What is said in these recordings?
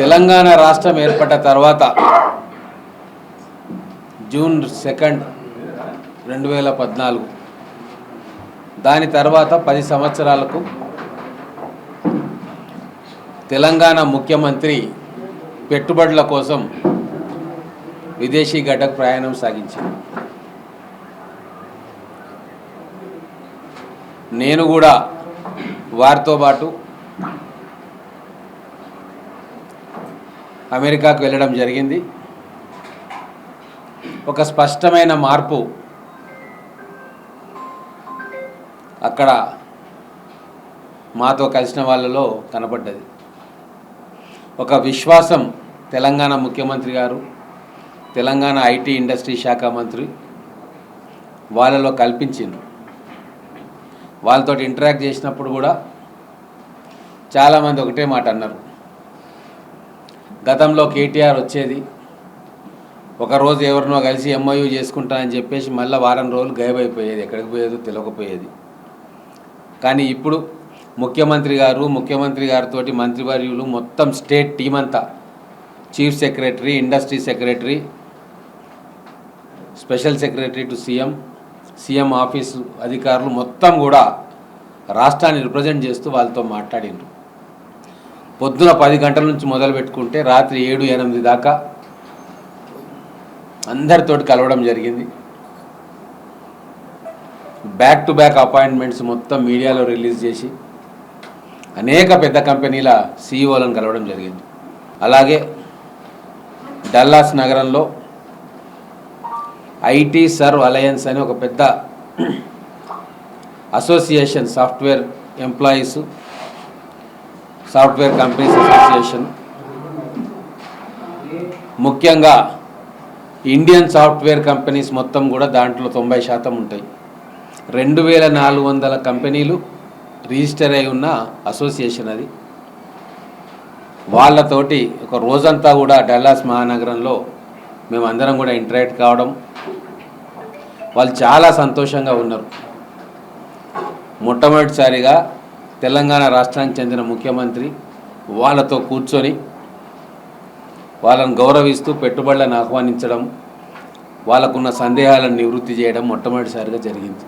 తెలంగాణ రాష్ట్రం ఏర్పడ్డ తర్వాత జూన్ సెకండ్ రెండు వేల పద్నాలుగు. దాని తర్వాత పది సంవత్సరాలకు తెలంగాణ ముఖ్యమంత్రి పెట్టుబడుల కోసం విదేశీ గడ్డకు ప్రయాణం సాగించింది. నేను కూడా వారితో పాటు అమెరికాకు వెళ్ళడం జరిగింది. ఒక స్పష్టమైన మార్పు అక్కడ మాతో కలిసిన వాళ్ళలో కనపడ్డది. ఒక విశ్వాసం తెలంగాణ ముఖ్యమంత్రి గారు తెలంగాణ ఐటీ ఇండస్ట్రీ శాఖ మంత్రి వాళ్ళలో కల్పించింది వాళ్ళతో ఇంటరాక్ట్ చేసినప్పుడు కూడా చాలామంది ఒకటే మాట అన్నారు. గతంలో కేటీఆర్ వచ్చేది ఒకరోజు ఎవరినో కలిసి ఎంఐయూ చేసుకుంటానని చెప్పేసి మళ్ళీ వారం రోజులు గైబైపోయేది ఎక్కడికి పోయేదో తెలియకపోయేది కానీ ఇప్పుడు ముఖ్యమంత్రి గారు ముఖ్యమంత్రి గారితో మంత్రివర్యులు మొత్తం స్టేట్ టీం అంతా. Chief secretary industry secretary special secretary to CM CM office అధికారులు మొత్తం కూడా రాష్ట్రాన్ని రిప్రజెంట్ చేస్తూ వాళ్ళతో మాట్లాడిండ్రు పొద్దున పది గంటల నుంచి మొదలు పెట్టుకుంటే రాత్రి ఏడు ఎనిమిది దాకా అందరితోటి కలవడం జరిగింది. బ్యాక్ టు బ్యాక్ అపాయింట్మెంట్స్ మొత్తం మీడియాలో రిలీజ్ చేసి అనేక పెద్ద కంపెనీల సీఈఓలను కలవడం జరిగింది. అలాగే డల్లాస్ నగరంలో ఐటీ సర్వ్ అలయన్స్ అని ఒక పెద్ద association software employees software companies association. ముఖ్యంగా ఇండియన్ సాఫ్ట్వేర్ కంపెనీస్ మొత్తం కూడా దాంట్లో తొంభై శాతం ఉంటాయి. రెండు వేల నాలుగు వందల కంపెనీలు రిజిస్టర్ అయి ఉన్న అసోసియేషన్ అది. వాళ్ళతోటి ఒక రోజంతా కూడా డల్లాస్ మహానగరంలో మేమందరం కూడా ఇంటరాక్ట్ కావడం వాళ్ళు చాలా సంతోషంగా ఉన్నారు. మొట్టమొదటిసారిగా తెలంగాణ రాష్ట్రానికి చెందిన ముఖ్యమంత్రి వాళ్ళతో కూర్చొని వాళ్ళని గౌరవిస్తూ పెట్టుబడులను ఆహ్వానించడం వాళ్ళకున్న సందేహాలను నివృత్తి చేయడం మొట్టమొదటిసారిగా జరిగింది.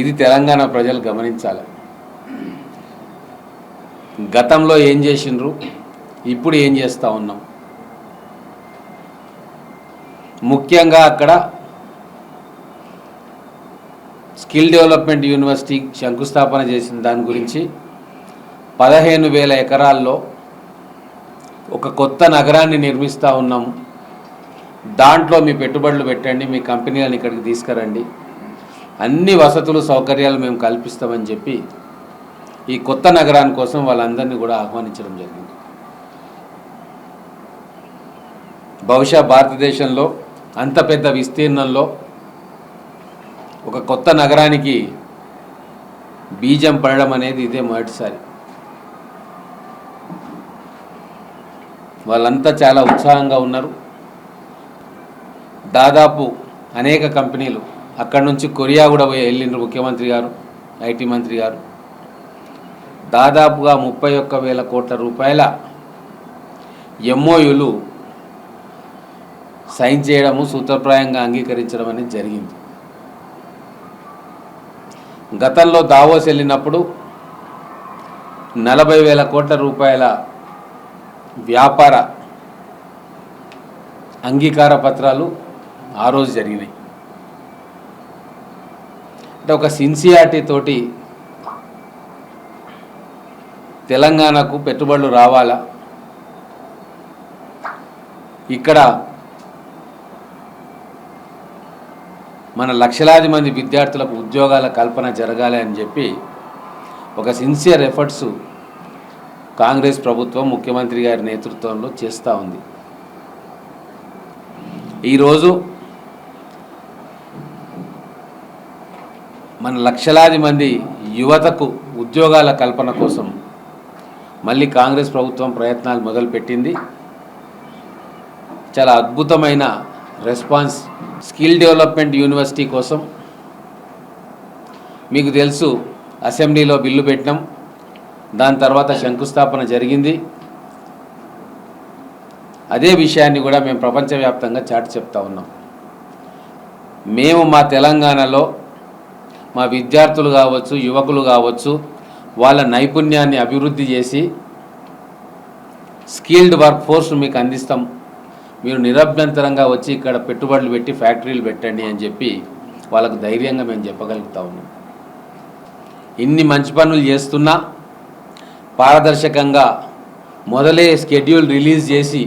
ఇది తెలంగాణ ప్రజలు గమనించాలి. గతంలో ఏం చేసిండ్రు? ఇప్పుడు ఏం చేస్తూ ఉన్నాం? ముఖ్యంగా అక్కడ స్కిల్ డెవలప్మెంట్ యూనివర్సిటీ శంకుస్థాపన చేసిన దాని గురించి పదిహేను వేల ఎకరాల్లో ఒక కొత్త నగరాన్ని నిర్మిస్తూ ఉన్నాము దాంట్లో మీ పెట్టుబడులు పెట్టండి మీ కంపెనీలను ఇక్కడికి తీసుకురండి. అన్ని వసతులు సౌకర్యాలు మేము కల్పిస్తామని చెప్పి ఈ కొత్త నగరాని కోసం వాళ్ళందరినీ కూడా ఆహ్వానించడం జరిగింది. బహుశా భారతదేశంలో అంత పెద్ద విస్తీర్ణంలో ఒక కొత్త నగరానికి బీజం పడడం అనేది ఇదే మొదటిసారి. వాళ్ళంతా చాలా ఉత్సాహంగా ఉన్నారు. దాదాపు అనేక కంపెనీలు అక్కడి నుంచి కొరియా కూడా పోయి వెళ్ళిండ్రు ముఖ్యమంత్రి గారు ఐటీ మంత్రి గారు. దాదాపుగా ముప్పై ఒక్క వేల కోట్ల రూపాయల ఎంఓయులు సైన్ చేయడము సూత్రప్రాయంగా అంగీకరించడం అనేది జరిగింది. గతంలో దావోస్ వెళ్ళినప్పుడు నలభై వేల కోట్ల రూపాయల వ్యాపార అంగీకార పత్రాలు ఆ రోజు జరిగినాయి. అంటే ఒక సిన్సియారిటీ తోటి తెలంగాణకు పెట్టుబడులు రావాలా? ఇక్కడ మన లక్షలాది మంది విద్యార్థులకు ఉద్యోగాల కల్పన జరగాలి అని చెప్పి ఒక సిన్సియర్ ఎఫర్ట్స్ కాంగ్రెస్ ప్రభుత్వం ముఖ్యమంత్రి గారి నేతృత్వంలో చేస్తూ ఉంది. ఈరోజు మన లక్షలాది మంది యువతకు ఉద్యోగాల కల్పన కోసం మళ్ళీ కాంగ్రెస్ ప్రభుత్వం ప్రయత్నాలు మొదలుపెట్టింది. చాలా అద్భుతమైన రెస్పాన్స్ స్కిల్ డెవలప్మెంట్ యూనివర్సిటీ కోసం మీకు తెలుసు అసెంబ్లీలో బిల్లు పెట్టినాం. దాని తర్వాత శంకుస్థాపన జరిగింది. అదే విషయాన్ని కూడా మేము ప్రపంచవ్యాప్తంగా చాటి చెప్తా ఉన్నాం. మేము మా తెలంగాణలో మా విద్యార్థులు కావచ్చు యువకులు కావచ్చు వాళ్ళ నైపుణ్యాన్ని అభివృద్ధి చేసి స్కిల్డ్ వర్క్ ఫోర్స్ మీకు అందిస్తాం. మీరు నిరభ్యంతరంగా వచ్చి ఇక్కడ పెట్టుబడులు పెట్టి ఫ్యాక్టరీలు పెట్టండి అని చెప్పి వాళ్ళకు ధైర్యంగా మేము చెప్పగలుగుతా ఉన్నాం. ఇన్ని మంచి పనులు చేస్తున్నా పారదర్శకంగా మొదలే షెడ్యూల్ రిలీజ్ చేసి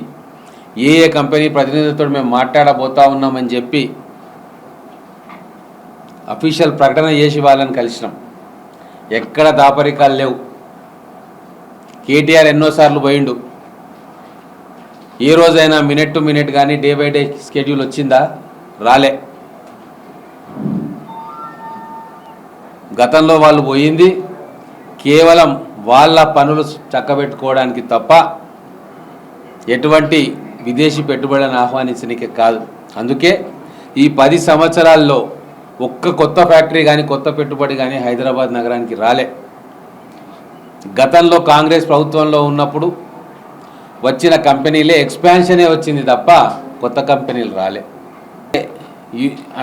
ఏ ఏ కంపెనీ ప్రతినిధులతో మేము మాట్లాడబోతా ఉన్నామని చెప్పి అఫీషియల్ ప్రకటన చేసి వాళ్ళని కలిసినాం. ఎక్కడ దాపరికాలు లేవు. కేటీఆర్ ఎన్నోసార్లు పోయిండు. ఏ రోజైనా మినిట్ టు మినిట్ కానీ డే బై డే స్కెడ్యూల్ వచ్చిందా? రాలే. గతంలో వాళ్ళు పోయింది. కేవలం వాళ్ళ పనులు చక్కబెట్టుకోవడానికి తప్ప ఎటువంటి విదేశీ పెట్టుబడులను ఆహ్వానించడానికి కాదు. అందుకే ఈ పది సంవత్సరాల్లో ఒక్క కొత్త ఫ్యాక్టరీ కానీ కొత్త పెట్టుబడి కానీ హైదరాబాద్ నగరానికి రాలే. గతంలో కాంగ్రెస్ ప్రభుత్వంలో ఉన్నప్పుడు వచ్చిన కంపెనీలే ఎక్స్పాన్షనే వచ్చింది తప్ప కొత్త కంపెనీలు రాలే.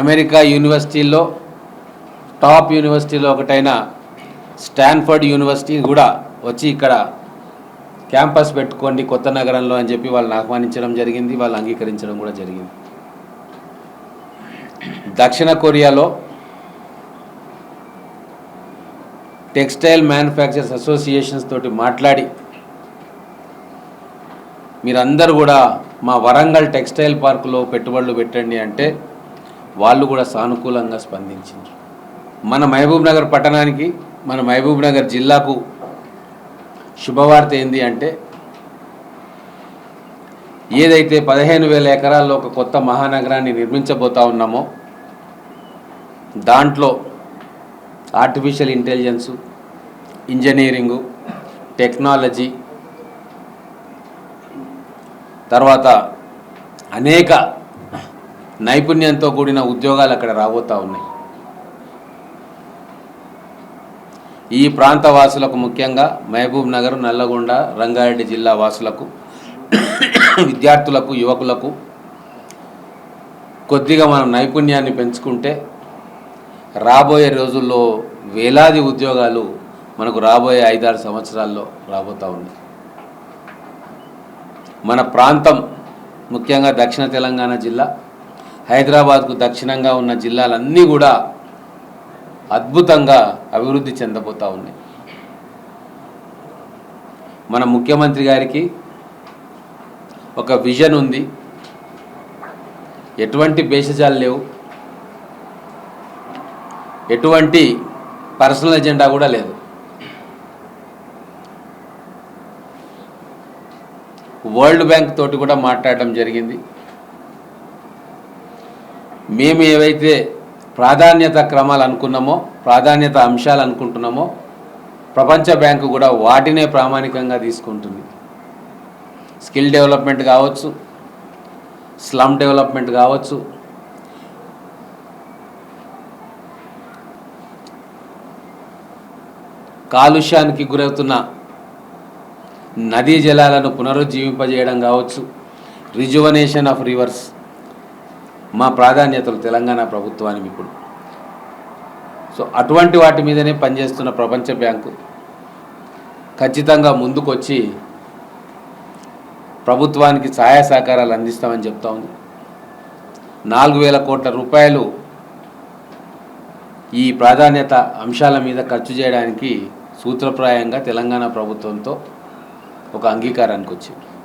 అమెరికా యూనివర్సిటీల్లో టాప్ యూనివర్సిటీలో ఒకటైన స్టాన్ఫర్డ్ యూనివర్సిటీ కూడా వచ్చి ఇక్కడ క్యాంపస్ పెట్టుకోండి కొత్త నగరంలో అని చెప్పి వాళ్ళని ఆహ్వానించడం జరిగింది వాళ్ళు అంగీకరించడం కూడా జరిగింది. దక్షిణ కొరియాలో టెక్స్టైల్ మ్యానుఫ్యాక్చర్స్ అసోసియేషన్స్ తోటి మాట్లాడి మీరందరూ కూడా మా వరంగల్ టెక్స్టైల్ పార్కులో పెట్టుబడులు పెట్టండి అంటే వాళ్ళు కూడా సానుకూలంగా స్పందించింది మన మహబూబ్ నగర్ పట్టణానికి మన మహబూబ్ నగర్ జిల్లాకు శుభవార్త ఏంది అంటే ఏదైతే పదిహేను వేల ఎకరాల్లో ఒక కొత్త మహానగరాన్ని నిర్మించబోతా ఉన్నామో దాంట్లో ఆర్టిఫిషియల్ ఇంటెలిజెన్సు ఇంజనీరింగు టెక్నాలజీ తర్వాత అనేక నైపుణ్యంతో కూడిన ఉద్యోగాలు అక్కడ రాబోతూ ఉన్నాయి. ఈ ప్రాంత వాసులకు ముఖ్యంగా మహబూబ్ నగర్ నల్లగొండ రంగారెడ్డి జిల్లా వాసులకు విద్యార్థులకు యువకులకు కొద్దిగా మనం నైపుణ్యాన్ని పెంచుకుంటే రాబోయే రోజుల్లో వేలాది ఉద్యోగాలు మనకు రాబోయే ఐదారు సంవత్సరాల్లో రాబోతూ ఉన్నాయి. మన ప్రాంతం ముఖ్యంగా దక్షిణ తెలంగాణ జిల్లా హైదరాబాద్కు దక్షిణంగా ఉన్న జిల్లాలన్నీ కూడా అద్భుతంగా అభివృద్ధి చెందబోతూ ఉన్నాయి. మన ముఖ్యమంత్రి గారికి ఒక విజన్ ఉంది. ఎటువంటి భేషజాలు లేవు. ఎటువంటి పర్సనల్ ఎజెండా కూడా లేదు. వరల్డ్ బ్యాంక్ తోటి కూడా మాట్లాడడం జరిగింది. మేము ఏవైతే ప్రాధాన్యత క్రమాలు అనుకున్నామో ప్రాధాన్యత అంశాలు అనుకుంటున్నామో ప్రపంచ బ్యాంకు కూడా వాటినే ప్రామాణికంగా తీసుకుంటుంది. స్కిల్ డెవలప్మెంట్ కావచ్చు స్లమ్ డెవలప్మెంట్ కావచ్చు కాలుష్యానికి గురవుతున్న నదీ జలాలను పునరుజ్జీవింపజేయడం కావచ్చు. రిజువనేషన్ ఆఫ్ రివర్స్ మా ప్రాధాన్యతలు తెలంగాణ ప్రభుత్వానికి ఇప్పుడు. సో అటువంటి వాటి మీదనే పనిచేస్తున్న ప్రపంచ బ్యాంకు ఖచ్చితంగా ముందుకొచ్చి ప్రభుత్వానికి సహాయ సహకారాలు అందిస్తామని చెప్తా ఉంది. నాలుగు వేల కోట్ల రూపాయలు ఈ ప్రాధాన్యత అంశాల మీద ఖర్చు చేయడానికి సూత్రప్రాయంగా తెలంగాణ ప్రభుత్వంతో ఒక అంగీకారానికి వచ్చింది